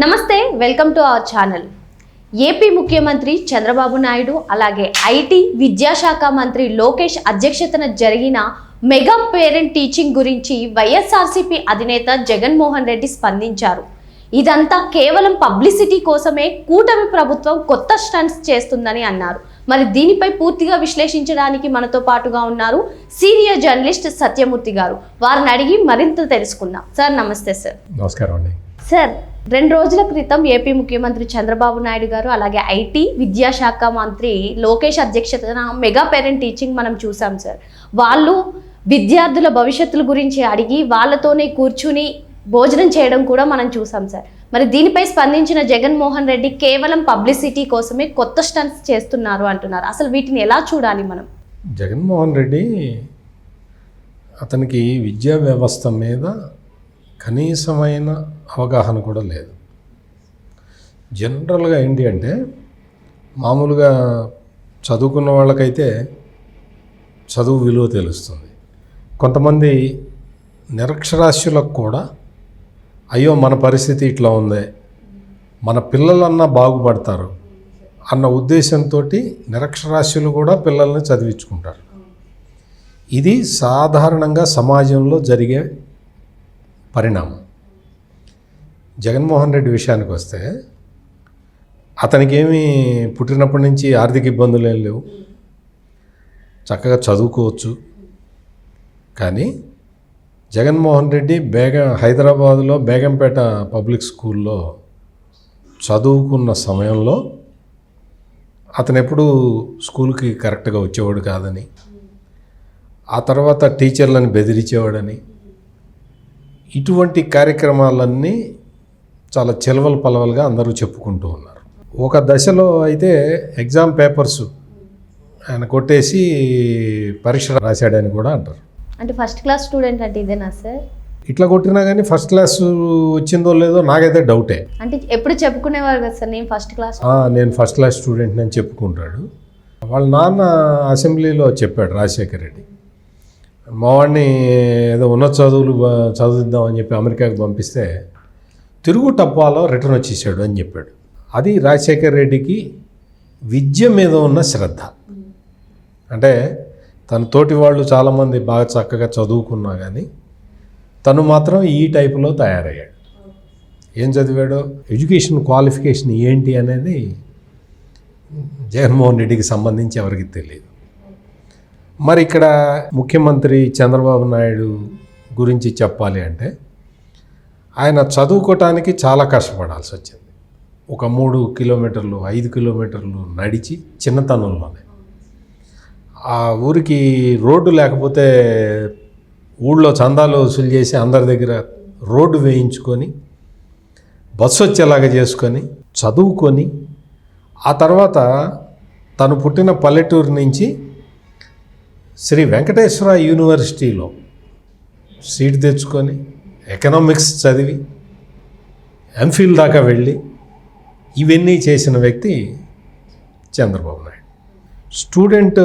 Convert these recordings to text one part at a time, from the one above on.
నమస్తే welcome to our channel. AP ముఖ్యమంత్రి చంద్రబాబు నాయుడు అలాగే ఐటీ విద్యాశాఖ మంత్రి లోకేష్ అధ్యక్షతన జరిగిన మెగా పేరెంట్ టీచింగ్ గురించి వైఎస్ఆర్సీపీ అధినేత జగన్మోహన్ రెడ్డి స్పందించారు. ఇదంతా కేవలం పబ్లిసిటీ కోసమే కూటమి ప్రభుత్వం కొత్త స్టంట్స్ చేస్తుందని అన్నారు. మరి దీనిపై పూర్తిగా విశ్లేషించడానికి మనతో పాటుగా ఉన్నారు సీనియర్ జర్నలిస్ట్ సత్యమూర్తి గారు. వారిని అడిగి మరింత తెలుసుకుందాం. సార్ నమస్తే సార్. నమస్కారం అండి. సార్ రెండు రోజుల క్రితం ఏపీ ముఖ్యమంత్రి చంద్రబాబు నాయుడు గారు అలాగే ఐటీ విద్యాశాఖ మంత్రి లోకేష్ అధ్యక్షతన మెగా పేరెంట్ టీచింగ్ మనం చూసాం సార్. వాళ్ళు విద్యార్థుల భవిష్యత్తుల గురించి అడిగి వాళ్ళతోనే కూర్చుని భోజనం చేయడం కూడా మనం చూసాం సార్. మరి దీనిపై స్పందించిన జగన్మోహన్ రెడ్డి కేవలం పబ్లిసిటీ కోసమే కొత్త స్టన్స్ చేస్తున్నారు అంటున్నారు. అసలు వీటిని ఎలా చూడాలి మనం? జగన్మోహన్ రెడ్డి అతనికి విద్యా వ్యవస్థ మీద కనీసమైన అవగాహన కూడా లేదు. జనరల్గా ఏంటి అంటే మామూలుగా చదువుకున్న వాళ్ళకైతే చదువు విలువ తెలుస్తుంది. కొంతమంది నిరక్షరాస్యులకు కూడా అయ్యో మన పరిస్థితి ఇట్లా ఉంది మన పిల్లలన్నా బాగుపడతారు అన్న ఉద్దేశంతో నిరక్షరాస్యులు కూడా పిల్లల్ని చదివించుకుంటారు. ఇది సాధారణంగా సమాజంలో జరిగే పరిణామం. జగన్మోహన్ రెడ్డి విషయానికి వస్తే అతనికి ఏమి పుట్టినప్పటి నుంచి ఆర్థిక ఇబ్బందులు ఏం లేవు. చక్కగా చదువుకోవచ్చు. కానీ జగన్మోహన్ రెడ్డి బేగం హైదరాబాదులో బేగంపేట పబ్లిక్ స్కూల్లో చదువుకున్న సమయంలో అతను ఎప్పుడు స్కూల్కి కరెక్ట్గా వచ్చేవాడు కాదని ఆ తర్వాత టీచర్లను బెదిరించేవాడని ఇటువంటి కార్యక్రమాలన్నీ చాలా చెలవలు పలవలుగా అందరూ చెప్పుకుంటూ ఉన్నారు. ఒక దశలో అయితే ఎగ్జామ్ పేపర్స్ ఆయన కొట్టేసి పరీక్ష రాశాడని కూడా అంటారు. అంటే ఫస్ట్ క్లాస్ స్టూడెంట్ అంటే ఇదేనా సార్? ఇట్లా కొట్టినా కానీ ఫస్ట్ క్లాస్ వచ్చిందో లేదో నాకైతే డౌటే. అంటే ఎప్పుడు చెప్పుకునేవారు కదా సార్ నేను ఫస్ట్ క్లాస్ నేను ఫస్ట్ క్లాస్ స్టూడెంట్ అని చెప్పుకుంటాడు. వాళ్ళ నాన్న అసెంబ్లీలో చెప్పాడు రాజశేఖర రెడ్డి. మా వాడిని ఏదో ఉన్నత చదువులు చదివిద్దామని చెప్పి అమెరికాకి పంపిస్తే తిరుగు టప్పాలో రిటర్న్ వచ్చేసాడు అని చెప్పాడు. అది రాజశేఖర్ రెడ్డికి విద్య మీద ఉన్న శ్రద్ధ. అంటే తన తోటి వాళ్ళు చాలామంది బాగా చక్కగా చదువుకున్నా కానీ తను మాత్రం ఈ టైపులో తయారయ్యాడు. ఏం చదివాడో? ఎడ్యుకేషన్ క్వాలిఫికేషన్ ఏంటి అనేది జగన్మోహన్ రెడ్డికి సంబంధించి ఎవరికి తెలియదు మరి ఇక్కడ ముఖ్యమంత్రి చంద్రబాబు నాయుడు గురించి చెప్పాలి అంటే ఆయన చదువుకోవటానికి చాలా కష్టపడాల్సి వచ్చింది. ఒక మూడు కిలోమీటర్లు ఐదు కిలోమీటర్లు నడిచి చిన్నతనంలోనే. ఆ ఊరికి రోడ్డు లేకపోతే ఊళ్ళో చందాలు వసూలు చేసి అందరి దగ్గర రోడ్డు వేయించుకొని బస్సు వచ్చేలాగా చేసుకొని చదువుకొని ఆ తర్వాత తను పుట్టిన పల్లెటూరు నుంచి శ్రీ వెంకటేశ్వర యూనివర్సిటీలో సీట్ తెచ్చుకొని ఎకనామిక్స్ చదివి ఎంఫిల్ దాకా వెళ్ళి ఇవన్నీ చేసిన వ్యక్తి చంద్రబాబు నాయుడు. స్టూడెంట్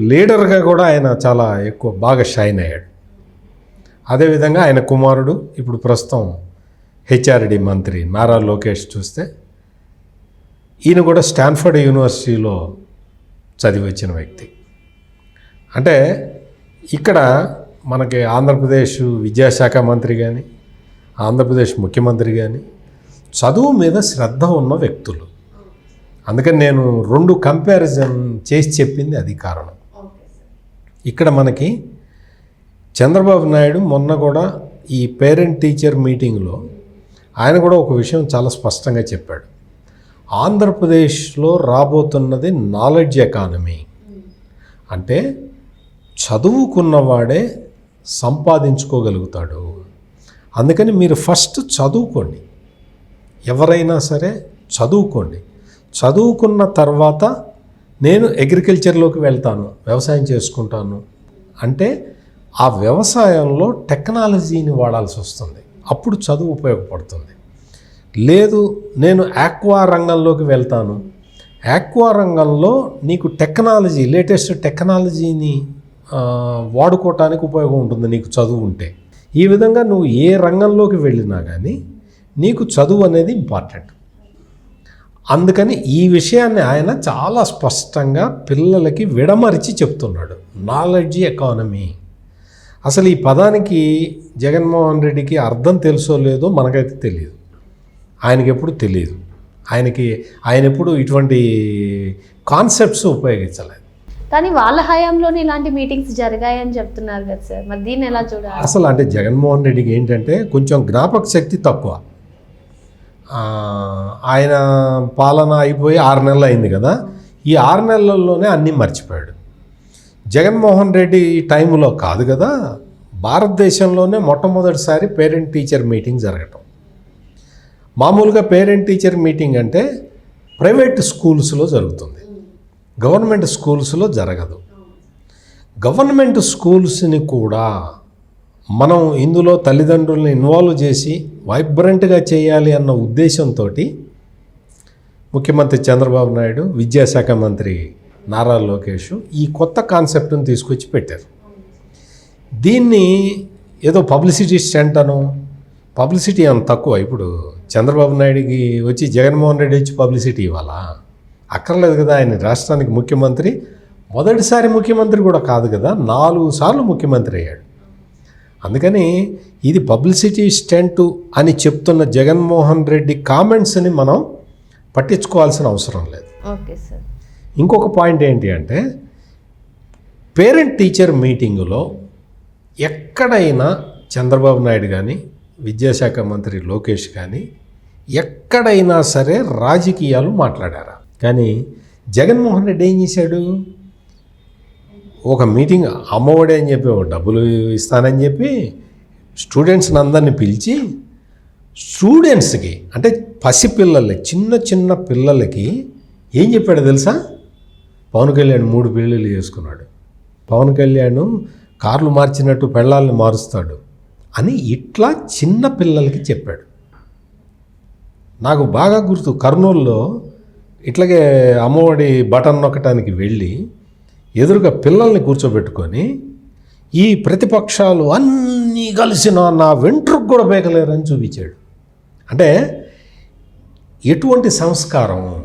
లీడర్గా కూడా ఆయన చాలా ఎక్కువ బాగా షైన్ అయ్యాడు. అదేవిధంగా ఆయన కుమారుడు ఇప్పుడు ప్రస్తుతం హెచ్ఆర్డి మంత్రి నారా లోకేష్ చూస్తే ఈయన కూడా స్టాన్ఫర్డ్ యూనివర్సిటీలో చదివి వచ్చిన వ్యక్తి. అంటే ఇక్కడ మనకి ఆంధ్రప్రదేశ్ విద్యాశాఖ మంత్రి కానీ ఆంధ్రప్రదేశ్ ముఖ్యమంత్రి కానీ చదువు మీద శ్రద్ధ ఉన్న వ్యక్తులు. అందుకని నేను రెండు కంపారిజన్ చేసి చెప్పింది అది కారణం. ఇక్కడ మనకి చంద్రబాబు నాయుడు మొన్న కూడా ఈ పేరెంట్ టీచర్ మీటింగ్లో ఆయన కూడా ఒక విషయం చాలా స్పష్టంగా చెప్పాడు. ఆంధ్రప్రదేశ్లో రాబోతున్నది నాలెడ్జ్ ఎకానమీ అంటే చదువుకున్నవాడే సంపాదించుకోగలుగుతాడు. అందుకని మీరు ఫస్ట్ చదువుకోండి. ఎవరైనా సరే చదువుకోండి. చదువుకున్న తర్వాత నేను అగ్రికల్చర్లోకి వెళ్తాను వ్యవసాయం చేసుకుంటాను అంటే ఆ వ్యవసాయంలో టెక్నాలజీని వాడాల్సి వస్తుంది. అప్పుడు చదువు ఉపయోగపడుతుంది. లేదు నేను ఆక్వా రంగంలోకి వెళ్తాను. ఆక్వా రంగంలో నీకు టెక్నాలజీ లేటెస్ట్ టెక్నాలజీని వాడుకోవటానికి ఉపయోగం ఉంటుంది నీకు చదువు ఉంటే. ఈ విధంగా నువ్వు ఏ రంగంలోకి వెళ్ళినా కానీ నీకు చదువు అనేది ఇంపార్టెంట్ అందుకని ఈ విషయాన్ని ఆయన చాలా స్పష్టంగా పిల్లలకి విడమరిచి చెప్తున్నాడు. నాలెడ్జ్ ఎకానమీ అసలు ఈ పదానికి జగన్మోహన్ రెడ్డికి అర్థం తెలుసో లేదో మనకైతే తెలియదు. ఆయనకి ఎప్పుడు తెలియదు. ఆయనకి ఆయన ఎప్పుడు ఇటువంటి కాన్సెప్ట్స్ ఉపయోగించలేదు. కానీ వాళ్ళ హయాంలోనే ఇలాంటి మీటింగ్స్ జరిగాయని చెప్తున్నారు కదా సార్. మరి దీన్ని ఎలా చూడాలి? అసలు అంటే జగన్మోహన్ రెడ్డికి ఏంటంటే కొంచెం జ్ఞాపక శక్తి తక్కువ. ఆయన పాలన అయిపోయి ఆరు నెలలు అయింది కదా. ఈ ఆరు నెలల్లోనే అన్నీ మర్చిపోయాడు. జగన్మోహన్ రెడ్డి టైంలో కాదు కదా భారతదేశంలోనే మొట్టమొదటిసారి పేరెంట్ టీచర్ మీటింగ్ జరగటం. మామూలుగా పేరెంట్ టీచర్ మీటింగ్ అంటే ప్రైవేట్ స్కూల్స్లో జరుగుతుంది. గవర్నమెంట్ స్కూల్స్లో జరగదు. గవర్నమెంట్ స్కూల్స్ని కూడా మనం ఇందులో తల్లిదండ్రుల్ని ఇన్వాల్వ్ చేసి వైబ్రెంట్గా చేయాలి అన్న ఉద్దేశంతో ముఖ్యమంత్రి చంద్రబాబు నాయుడు విద్యాశాఖ మంత్రి నారా లోకేష్ ఈ కొత్త కాన్సెప్ట్ని తీసుకొచ్చి పెట్టారు. దీన్ని ఏదో పబ్లిసిటీ స్టెంట్ అను పబ్లిసిటీ అంత తక్కువ. ఇప్పుడు చంద్రబాబు నాయుడికి వచ్చి జగన్మోహన్ రెడ్డి వచ్చి పబ్లిసిటీ ఇవ్వాలా? అక్కర్లేదు కదా ఆయన రాష్ట్రానికి ముఖ్యమంత్రి. మొదటిసారి ముఖ్యమంత్రి కూడా కాదు కదా నాలుగు సార్లు ముఖ్యమంత్రి అయ్యాడు. అందుకని ఇది పబ్లిసిటీ స్టెంట్ అని చెప్తున్న జగన్మోహన్ రెడ్డి కామెంట్స్ని మనం పట్టించుకోవాల్సిన అవసరం లేదు. Okay sir. ఇంకొక పాయింట్ ఏంటి అంటే పేరెంట్ టీచర్ మీటింగులో ఎక్కడైనా చంద్రబాబు నాయుడు కానీ విద్యాశాఖ మంత్రి లోకేష్ కానీ ఎక్కడైనా సరే రాజకీయాలు మాట్లాడారా? కానీ జగన్మోహన్ రెడ్డి ఏం చేశాడు? ఒక మీటింగ్ అమ్మఒడి అని చెప్పి ఒక డబ్బులు ఇస్తానని చెప్పి స్టూడెంట్స్ని అందరినీ పిలిచి స్టూడెంట్స్కి అంటే పసిపిల్లలకి చిన్న చిన్న పిల్లలకి ఏం చెప్పాడు తెలుసా? పవన్ కళ్యాణ్ మూడు పెళ్ళిళ్ళు చేసుకున్నాడు. పవన్ కళ్యాణ్ కార్లు మార్చినట్టు పెళ్ళాలని మారుస్తాడు అని ఇట్లా చిన్న పిల్లలకి చెప్పాడు. నాకు బాగా గుర్తు కర్నూలులో ఇట్లాగే అమ్మఒడి బటన్ నొక్కటానికి వెళ్ళి ఎదురుగా పిల్లల్ని కూర్చోబెట్టుకొని ఈ ప్రతిపక్షాలు అన్నీ కలిసిన నా వెంట్రుకు కూడా బేకలేరని చూపించాడు. అంటే ఎటువంటి సంస్కారం?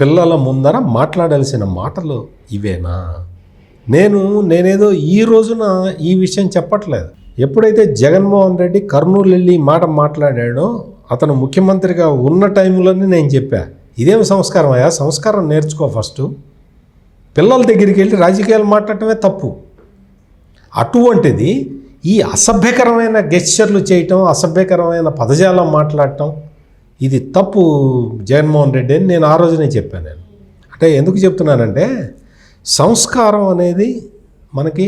పిల్లల ముందర మాట్లాడాల్సిన మాటలు ఇవేనా? నేను నేనేదో ఈ రోజున ఈ విషయం చెప్పట్లేదు. ఎప్పుడైతే జగన్మోహన్ రెడ్డి కర్నూలు వెళ్ళి మాట మాట్లాడాడో అతను ముఖ్యమంత్రిగా ఉన్న టైంలోనే నేను చెప్పాను ఇదేం సంస్కారం అయ్యా? సంస్కారం నేర్చుకో ఫస్ట్. పిల్లల దగ్గరికి వెళ్ళి రాజకీయాలు మాట్లాడటమే తప్పు. అటువంటిది ఈ అసభ్యకరమైన గెస్చర్లు చేయటం అసభ్యకరమైన పదజాలం మాట్లాడటం ఇది తప్పు జగన్మోహన్ రెడ్డి అని నేను ఆ రోజునే చెప్పాను నేను. అంటే ఎందుకు చెప్తున్నానంటే సంస్కారం అనేది మనకి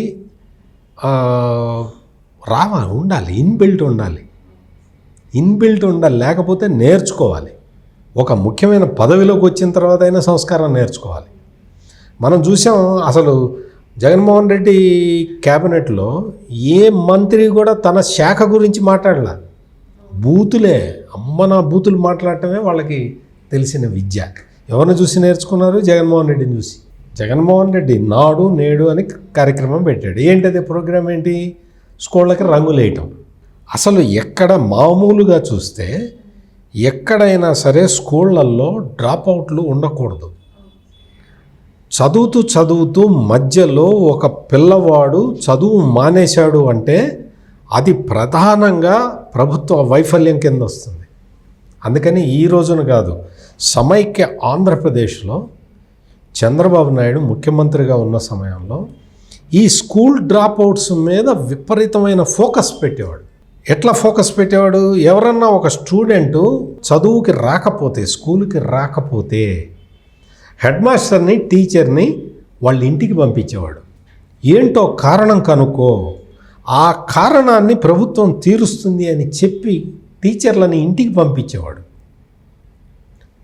రావాలి ఉండాలి ఇన్బిల్ట్ ఉండాలి. ఇన్బిల్ట్ ఉండాలి లేకపోతే నేర్చుకోవాలి. ఒక ముఖ్యమైన పదవిలోకి వచ్చిన తర్వాత అయినా సంస్కారం నేర్చుకోవాలి. మనం చూసాం అసలు జగన్మోహన్ రెడ్డి క్యాబినెట్లో ఏ మంత్రి కూడా తన శాఖ గురించి మాట్లాడలా. బూతులే అమ్మ నా బూతులు మాట్లాడటమే వాళ్ళకి తెలిసిన విద్య. ఎవరిని చూసి నేర్చుకున్నారు? జగన్మోహన్ రెడ్డిని చూసి. జగన్మోహన్ రెడ్డి నాడు నేడు అని కార్యక్రమం పెట్టాడు. ఏంటది ప్రోగ్రామ్ ఏంటి? స్కూళ్ళకి రంగులు వేయటం అసలు ఎక్కడ మామూలుగా చూస్తే ఎక్కడైనా సరే స్కూళ్ళల్లో డ్రాప్ అవుట్లు ఉండకూడదు. చదువుతూ చదువుతూ మధ్యలో ఒక పిల్లవాడు చదువు మానేశాడు అంటే అది ప్రధానంగా ప్రభుత్వ వైఫల్యం కింద వస్తుంది. అందుకని ఈ రోజున కాదు సమైక్య ఆంధ్రప్రదేశ్లో చంద్రబాబు నాయుడు ముఖ్యమంత్రిగా ఉన్న సమయంలో ఈ స్కూల్ డ్రాప్ అవుట్స్ మీద విపరీతమైన ఫోకస్ పెట్టేవాడు. ఎట్లా ఫోకస్ పెట్టేవాడు? ఎవరన్నా ఒక స్టూడెంట్ చదువుకి రాకపోతే స్కూల్కి రాకపోతే హెడ్ మాస్టర్ని టీచర్ని వాళ్ళ ఇంటికి పంపించేవాడు. ఏంటో కారణం కనుక్కో ఆ కారణాన్ని ప్రభుత్వం తీరుస్తుంది అని చెప్పి టీచర్లని ఇంటికి పంపించేవాడు.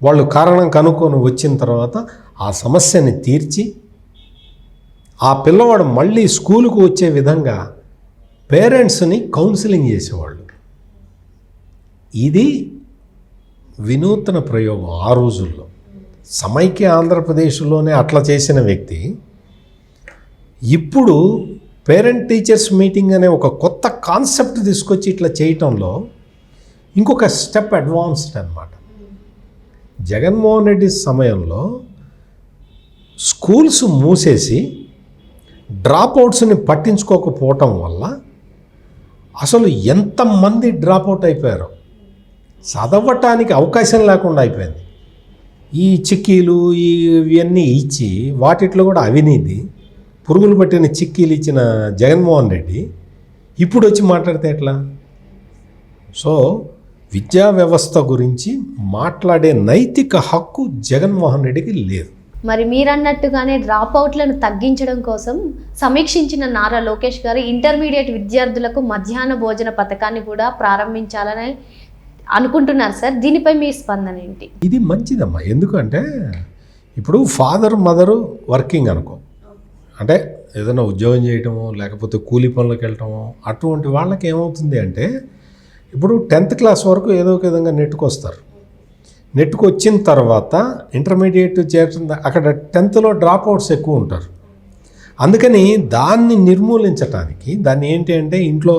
వాళ్ళు కారణం కనుక్కొని వచ్చిన తర్వాత ఆ సమస్యని తీర్చి ఆ పిల్లవాడు మళ్ళీ స్కూలుకు వచ్చే విధంగా పేరెంట్స్ని కౌన్సిలింగ్ చేసేవాళ్ళు. ఇది వినూత్న ప్రయోగం ఆ రోజుల్లో. సమైక్య ఆంధ్రప్రదేశ్లోనే అట్లా చేసిన వ్యక్తి. ఇప్పుడు పేరెంట్ టీచర్స్ మీటింగ్ అనే ఒక కొత్త కాన్సెప్ట్ తీసుకొచ్చి ఇట్లా చేయటంలో ఇంకొక స్టెప్ అడ్వాన్స్డ్ అనమాట జగన్మోహన్ రెడ్డి సమయంలో స్కూల్స్ మూసేసి డ్రాప్ అవుట్స్ని పట్టించుకోకపోవటం వల్ల అసలు ఎంతమంది డ్రాప్ అవుట్ అయిపోయారో. చదవటానికి అవకాశం లేకుండా అయిపోయింది. ఈ చిక్కీలు ఇవన్నీ ఇచ్చి వాటిట్లో కూడా అవినీతి. పురుగులు పట్టిన చిక్కీలు ఇచ్చిన జగన్మోహన్ రెడ్డి ఇప్పుడు వచ్చి మాట్లాడితే ఎట్లా? సో విద్యా వ్యవస్థ గురించి మాట్లాడే నైతిక హక్కు జగన్మోహన్ రెడ్డికి లేదు. మరి మీరన్నట్టుగానే డ్రాప్ అవుట్లను తగ్గించడం కోసం సమీక్షించిన నారా లోకేష్ గారు ఇంటర్మీడియట్ విద్యార్థులకు మధ్యాహ్న భోజన పథకాన్ని కూడా ప్రారంభించాలని అనుకుంటున్నారు సార్. దీనిపై మీ స్పందన ఏంటి? ఇది మంచిదమ్మా. ఎందుకంటే ఇప్పుడు ఫాదర్ మదరు వర్కింగ్ అనుకో. అంటే ఏదైనా ఉద్యోగం చేయటము లేకపోతే కూలీ పనులకు వెళ్ళటము అటువంటి వాళ్ళకి ఏమవుతుంది అంటే ఇప్పుడు టెన్త్ క్లాస్ వరకు ఏదో ఒక విధంగా నెట్టుకొస్తారు. నెట్కు వచ్చిన తర్వాత ఇంటర్మీడియట్ చేరుతుంది అక్కడ టెన్త్లో డ్రాప్ అవుట్స్ ఎక్కువ ఉంటారు. అందుకని దాన్ని నిర్మూలించటానికి దాన్ని ఏంటి అంటే ఇంట్లో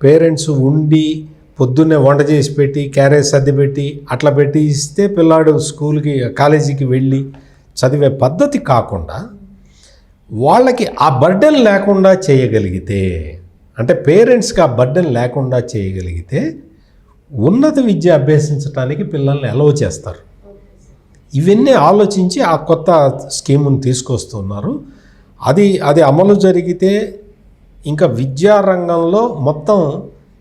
పేరెంట్స్ ఉండి పొద్దున్నే వంట చేసి పెట్టి క్యారేజ్ సర్ది పెట్టి అట్లా పెట్టి ఇస్తే పిల్లాడు స్కూల్కి కాలేజీకి వెళ్ళి చదివే పద్ధతి కాకుండా వాళ్ళకి ఆ బర్డెన్ లేకుండా చేయగలిగితే అంటే పేరెంట్స్కి ఆ బర్డెన్ లేకుండా చేయగలిగితే ఉన్నత విద్య అభ్యసించడానికి పిల్లల్ని అలౌ చేస్తారు. ఇవన్నీ ఆలోచించి ఆ కొత్త స్కీమును తీసుకొస్తున్నారు. అది అది అమలు జరిగితే ఇంకా విద్యారంగంలో మొత్తం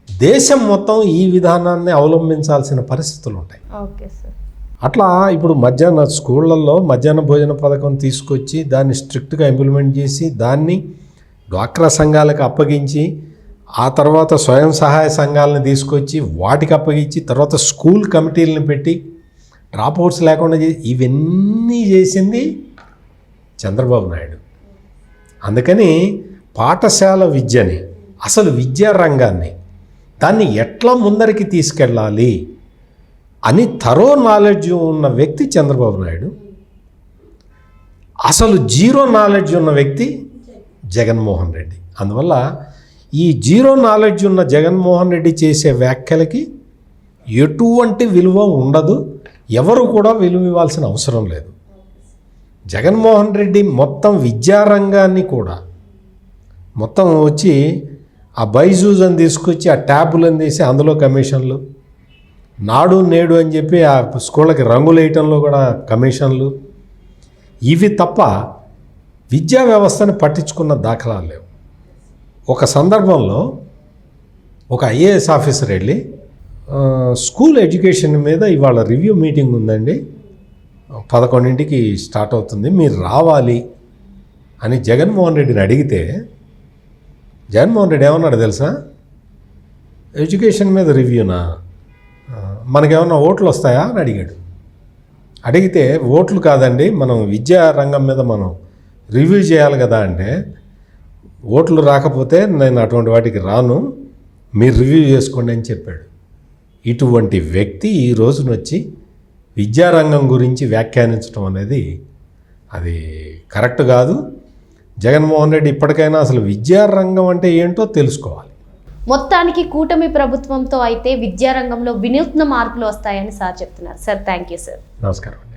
దేశం మొత్తం ఈ విధానాన్ని అవలంబించాల్సిన పరిస్థితులు ఉంటాయి ఓకే సార్. అట్లా ఇప్పుడు మధ్యాహ్న స్కూళ్ళల్లో మధ్యాహ్న భోజన పథకం తీసుకొచ్చి దాన్ని స్ట్రిక్ట్గా ఇంప్లిమెంట్ చేసి దాన్ని డ్వాక్రా సంఘాలకు అప్పగించి ఆ తర్వాత స్వయం సహాయ సంఘాలను తీసుకొచ్చి వాటికి అప్పగించి తర్వాత స్కూల్ కమిటీలను పెట్టి డ్రాప్ అవుట్స్ లేకుండా చేసి ఇవన్నీ చేసింది చంద్రబాబు నాయుడు. అందుకని పాఠశాల విద్యని అసలు విద్యా రంగాన్ని దాన్ని ఎట్లా ముందరికి తీసుకెళ్ళాలి అని తరో నాలెడ్జ్ ఉన్న వ్యక్తి చంద్రబాబు నాయుడు అసలు జీరో నాలెడ్జ్ ఉన్న వ్యక్తి జగన్మోహన్ రెడ్డి. అందువల్ల ఈ జీరో నాలెడ్జ్ ఉన్న జగన్మోహన్ రెడ్డి చేసే వ్యాఖ్యలకి ఎటువంటి విలువ ఉండదు. ఎవరు కూడా విలువ ఇవ్వాల్సిన అవసరం లేదు. జగన్మోహన్ రెడ్డి మొత్తం విద్యారంగాన్ని కూడా మొత్తం వచ్చి ఆ బైజూజ్ అని తీసుకొచ్చి ఆ ట్యాబులను తీసి అందులో కమిషన్లు నాడు నేడు అని చెప్పి ఆ స్కూళ్ళకి రంగులు వేయటంలో కూడా కమిషన్లు. ఇవి తప్ప విద్యా వ్యవస్థని పట్టించుకున్న దాఖలాలు లేవు. ఒక సందర్భంలో ఒక ఐఏఎస్ ఆఫీసర్ వెళ్ళి స్కూల్ ఎడ్యుకేషన్ మీద ఇవాళ రివ్యూ మీటింగ్ ఉందండి. పదకొండింటికి స్టార్ట్ అవుతుంది. మీరు రావాలి అని జగన్మోహన్ రెడ్డిని అడిగితే జగన్మోహన్ రెడ్డి ఏమన్నాడు తెలుసా? ఎడ్యుకేషన్ మీద రివ్యూనా? మనకేమన్నా ఓట్లు వస్తాయా అని అడిగాడు. అడిగితే ఓట్లు కాదండి మనం విద్యా రంగం మీద మనం రివ్యూ చేయాలి కదా అంటే ఓట్లు రాకపోతే నేను అటువంటి వాటికి రాను. మీరు రివ్యూ చేసుకోండి అని చెప్పాడు. ఇటువంటి వ్యక్తి ఈ రోజున వచ్చి విద్యారంగం గురించి వ్యాఖ్యానించడం అనేది అది కరెక్ట్ కాదు. జగన్మోహన్ రెడ్డి ఇప్పటికైనా అసలు విద్యారంగం అంటే ఏంటో తెలుసుకోవాలి. మొత్తానికి కూటమి ప్రభుత్వంతో అయితే విద్యారంగంలో వినూత్న మార్పులు వస్తాయని సార్ చెప్తున్నారు. Sir thank you sir. నమస్కారం.